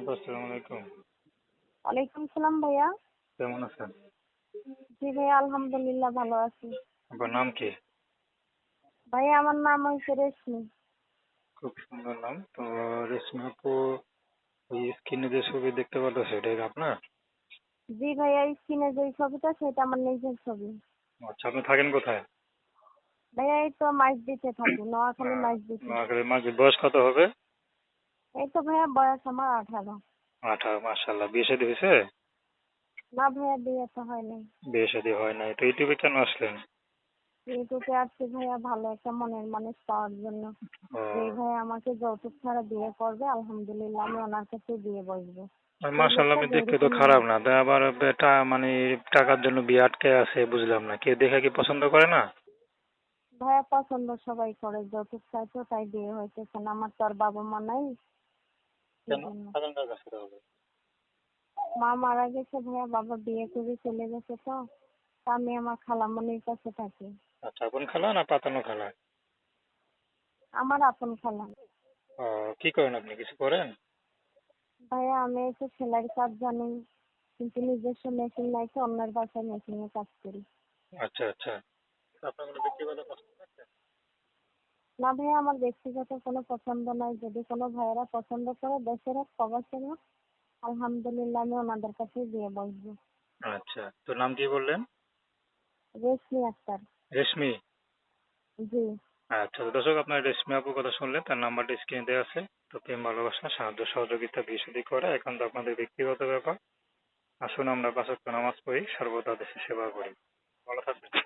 আপা আসসালামু আলাইকুম। ওয়ালাইকুম সালাম ভাইয়া। কেমন আছেন? জি ভাইয়া আলহামদুলিল্লাহ ভালো আছি। আপনার নাম কি? ভাইয়া আমার নাম হয়েছে রেশমি। খুব সুন্দর নাম। তো রেশমি আপু ওই স্ক্রিনে যে ছবি দেখতে পাচ্ছি আপনার? জি ভাইয়া স্ক্রিনে যে ছবিটা সেটা আমার নিজের ছবি। আচ্ছা আপনি থাকেন কোথায়? ভাইয়া এই তো মাইজ দিতে থাকি নোয়াখালী মাইজ দিতে নোয়াখালী মাঝে বয়স কত হবে? এই তো ভাইয়া বয়স আমার আঠারো। আঠারো মার্শাল্লাহ বিয়ে শাদী হয়েছে? না ভাইয়া বিয়ে তো হয়নি বিয়ে শাদী হয় নাই। তো ইউটিউবে কেন আসলেন? ইউটিউবে আসছি ভাইয়া ভালো একটা মনের মানুষ পাওয়ার জন্য। এই ভাইয়া আমাকে যৌতুক ছাড়া বিয়ে করবে আলহামদুলিল্লাহ আমি ওনার কাছে বিয়ে বসবো। আর আমি দেখতে তো খারাপ না। তা আবার মানে টাকার জন্য বিয়ে আটকে আছে বুঝলাম না। কেউ দেখে কি পছন্দ করে না? ভাইয়া পছন্দ সবাই করে যৌতুক চাইতো তাই বিয়ে হইতেছে না। আমার তো আর বাবা মা নাই। কেন? কাছে হবে? মা মারা গেছে ভাইয়া বাবা বিয়ে করে চলে গেছে তো। আমি আমার খালামণির কাছে থাকি। আচ্ছা আপন খালা না পাতানো খালা? আমার আপন খালা। কি করেন আপনি? কিছু করেন? ভাইয়া আমি একটু সেলাই কাজ জানি কিন্তু নিজস্ব মেশিন নাই তো অন্যের বাসায় মেশিনে কাজ করি। আচ্ছা আচ্ছা। আপনার কোনো ব্যক্তিগত পছন্দ আছে? না ভাইয়া আমার ব্যক্তিগত কোনো পছন্দ নাই। যদি কোনো ভাইয়েরা পছন্দ করে দেশের হোক প্রবাসের আলহামদুলিল্লাহ আমি ওনাদের কাছে বিয়ে বসবো। আচ্ছা তো নাম কি বললেন? রেশমি আক্তার। রেশমি? জি। আচ্ছা দর্শক আপনার রেশমি আপুর কথা শুনলেন তার নাম্বারটা স্ক্রিনে দেওয়া আছে। তো প্রেম ভালোবাসা সাহায্য সহযোগিতা বিয়ে করে এখন তো আপনাদের ব্যক্তিগত ব্যাপার। আসুন আমরা পাঁচক নামাজ পড়ি সর্বদা দেশের সেবা করি। ভালো থাকবেন।